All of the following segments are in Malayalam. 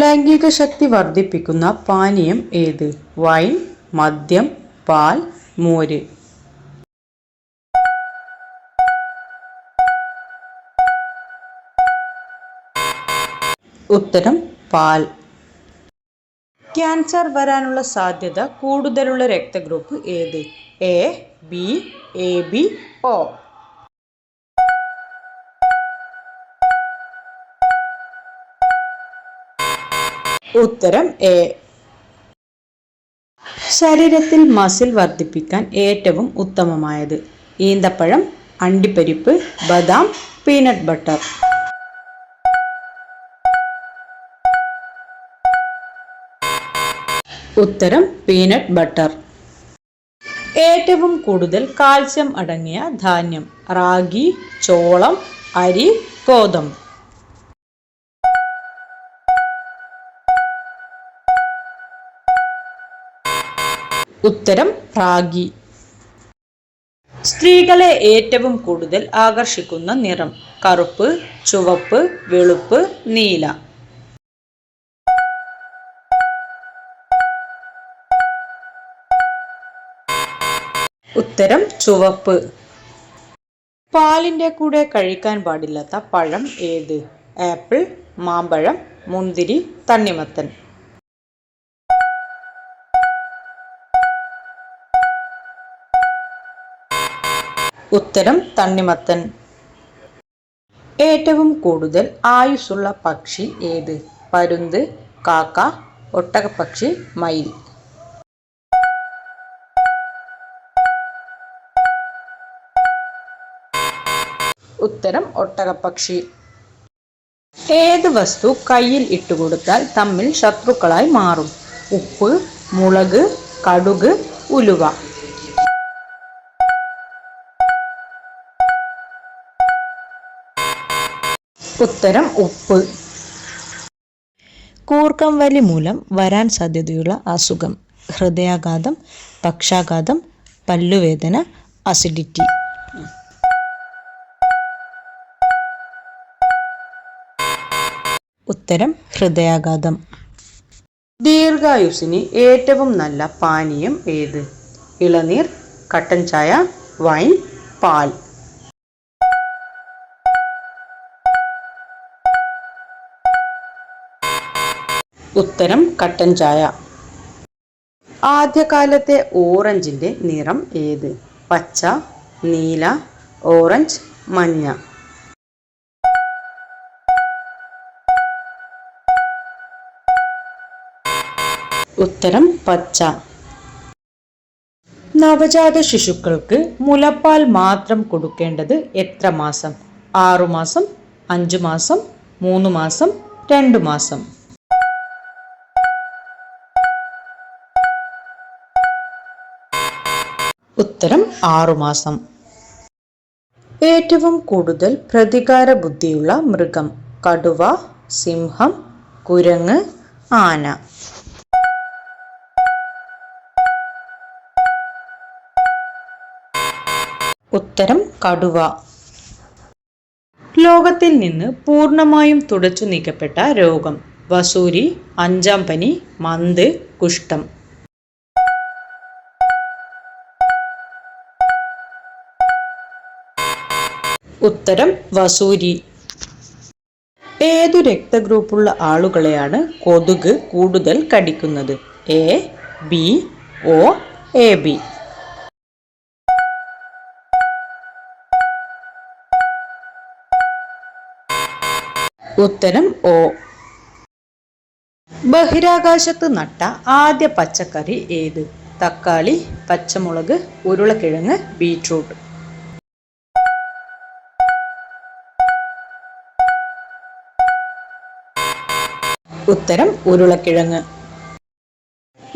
ലൈംഗിക ശക്തി വർദ്ധിപ്പിക്കുന്ന പാനീയം ഏത്? വൈൻ മദ്യം പാൽ മോര്. ഉത്തരം പാൽ. ക്യാൻസർ വരാനുള്ള സാധ്യത കൂടുതലുള്ള രക്തഗ്രൂപ്പ് ഏത്? A B A B O. ഉത്തരം എ. ശരീരത്തിൽ മസിൽ വർദ്ധിപ്പിക്കാൻ ഏറ്റവും ഉത്തമമായത് ഈന്തപ്പഴം അണ്ടിപ്പരിപ്പ് ബദാം പീനട്ട് ബട്ടർ. ഉത്തരം പീനട്ട് ബട്ടർ. ഏറ്റവും കൂടുതൽ കാൽസ്യം അടങ്ങിയ ധാന്യം റാഗി ചോളം അരി ഗോതമ്പ്. ഉത്തരം റാഗി. സ്ത്രീകളെ ഏറ്റവും കൂടുതൽ ആകർഷിക്കുന്ന നിറം കറുപ്പ് ചുവപ്പ് വെളുപ്പ് നീല. ഉത്തരം ചുവപ്പ്. പാലിന്റെ കൂടെ കഴിക്കാൻ പാടില്ലാത്ത പഴം ഏത്? ആപ്പിൾ മാമ്പഴം മുന്തിരി തണ്ണിമത്തൻ. ഉത്തരം തണ്ണിമത്തൻ. ഏറ്റവും കൂടുതൽ ആയുസ്സുള്ള പക്ഷി ഏത്? പരുന്ത് കാക്ക ഒട്ടകപ്പക്ഷി മയിൽ. ഉത്തരം ഒട്ടകപ്പക്ഷി. ഏത് വസ്തു കയ്യിൽ ഇട്ടുകൊടുത്താൽ തമ്മിൽ ശത്രുക്കളായി മാറും? ഉപ്പ് മുളക് കടുക് ഉലുവ. ഉത്തരം ഉപ്പ്. കൂർക്കം വലി മൂലം വരാൻ സാധ്യതയുള്ള അസുഖം. ഹൃദയാഘാതം പക്ഷാഘാതം പല്ലുവേദന അസിഡിറ്റി ഉത്തരം ഹൃദയാഘാതം. ദീർഘായുസിന് ഏറ്റവും നല്ല പാനീയം ഏത്? ഇളനീർ കട്ടൻ ചായ വൈൻ പാൽ. ഉത്തരം കട്ടൻ ചായ. ആദ്യകാലത്തെ ഓറഞ്ചിന്റെ നിറം ഏത്? പച്ച നീല ഓറഞ്ച് മഞ്ഞ. ഉത്തരം പച്ച. നവജാത ശിശുക്കൾക്ക് മുലപ്പാൽ മാത്രം കൊടുക്കേണ്ടത് എത്ര മാസം? ആറുമാസം അഞ്ചു മാസം മൂന്ന് മാസം രണ്ടു മാസം. ഉത്തരം ആറുമാസം. ഏറ്റവും കൂടുതൽ പ്രതികാര ബുദ്ധിയുള്ള മൃഗം കടുവ സിംഹം കുരങ്ങ് ആന. ഉത്തരം കടുവ. ലോകത്തിൽ നിന്ന് പൂർണമായും തുടച്ചു നീക്കപ്പെട്ട രോഗം വസൂരി അഞ്ചാം പനി മന്ത് കുഷ്ഠം. ഉത്തരം വസൂരി. ഏതു രക്തഗ്രൂപ്പുള്ള ആളുകളെയാണ് കൊതുക് കൂടുതൽ കടിക്കുന്നത്? A B O A B. ഉത്തരം ഒ. ബഹിരാകാശത്ത് നട്ട ആദ്യ പച്ചക്കറി ഏത്? തക്കാളി പച്ചമുളക് ഉരുളക്കിഴങ്ങ് ബീട്രൂട്ട് ഉത്തരം ഉരുളക്കിഴങ്ങ്.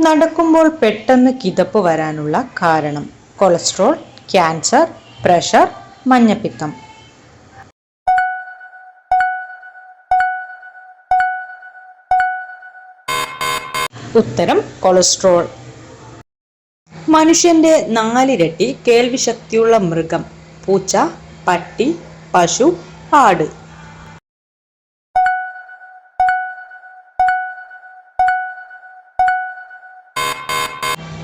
നടക്കുമ്പോൾ പെട്ടെന്ന് കിതപ്പ് വരാനുള്ള കാരണം കൊളസ്ട്രോൾ ക്യാൻസർ പ്രഷർ മഞ്ഞപ്പിത്തം. ഉത്തരം കൊളസ്ട്രോൾ. മനുഷ്യന്റെ നാലിരട്ടി കേൾവിശക്തിയുള്ള മൃഗം പൂച്ച പട്ടി പശു ആട്.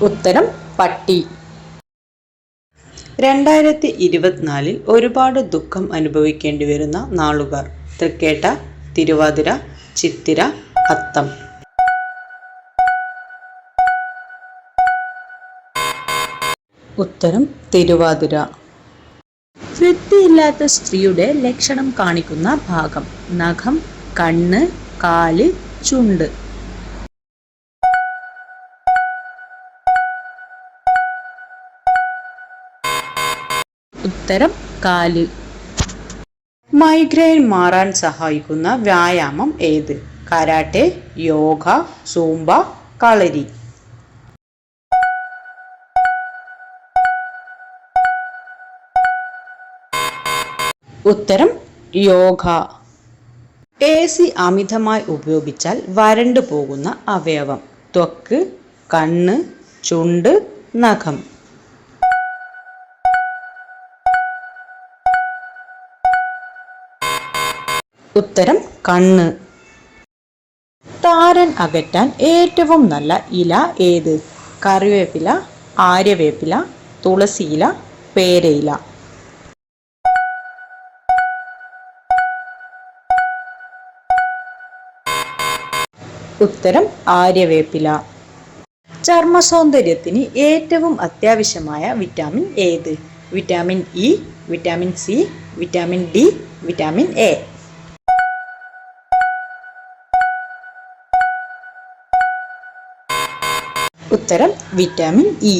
ഉത്തരം പട്ടി. രണ്ടായിരത്തി ഇരുപത്തിനാലിൽ ഒരുപാട് ദുഃഖം അനുഭവിക്കേണ്ടി വരുന്ന നാളുകാർ. തൃക്കേട്ട തിരുവാതിര ചിത്തിര അത്തം ഉത്തരം തിരുവാതിര. വൃത്തിയില്ലാത്ത സ്ത്രീയുടെ ലക്ഷണം കാണിക്കുന്ന ഭാഗം. നഖം കണ്ണ് കാൽ ചുണ്ട്. ഉത്തരം കാൽ. മൈഗ്രെയിൻ മാറാൻ സഹായിക്കുന്ന വ്യായാമം ഏത്? Karate yoga zumba kalari. ഉത്തരം യോഗ. എ സി അമിതമായി ഉപയോഗിച്ചാൽ വരണ്ടു പോകുന്ന അവയവം. ത്വക്ക് കണ്ണ് ചുണ്ട് നഖം. ഉത്തരം കണ്ണ്. താരൻ അകറ്റാൻ ഏറ്റവും നല്ല ഇല ഏത്? കറിവേപ്പില ആര്യവേപ്പില തുളസിയില പേരയില. ഉത്തരം ആര്യവേപ്പില. ചർമ്മ സൗന്ദര്യത്തിന് ഏറ്റവും അത്യാവശ്യമായ വിറ്റാമിൻ ഏത്? Vitamin E vitamin C vitamin D vitamin A. ഉത്തരം വിറ്റാമിൻ ഇ.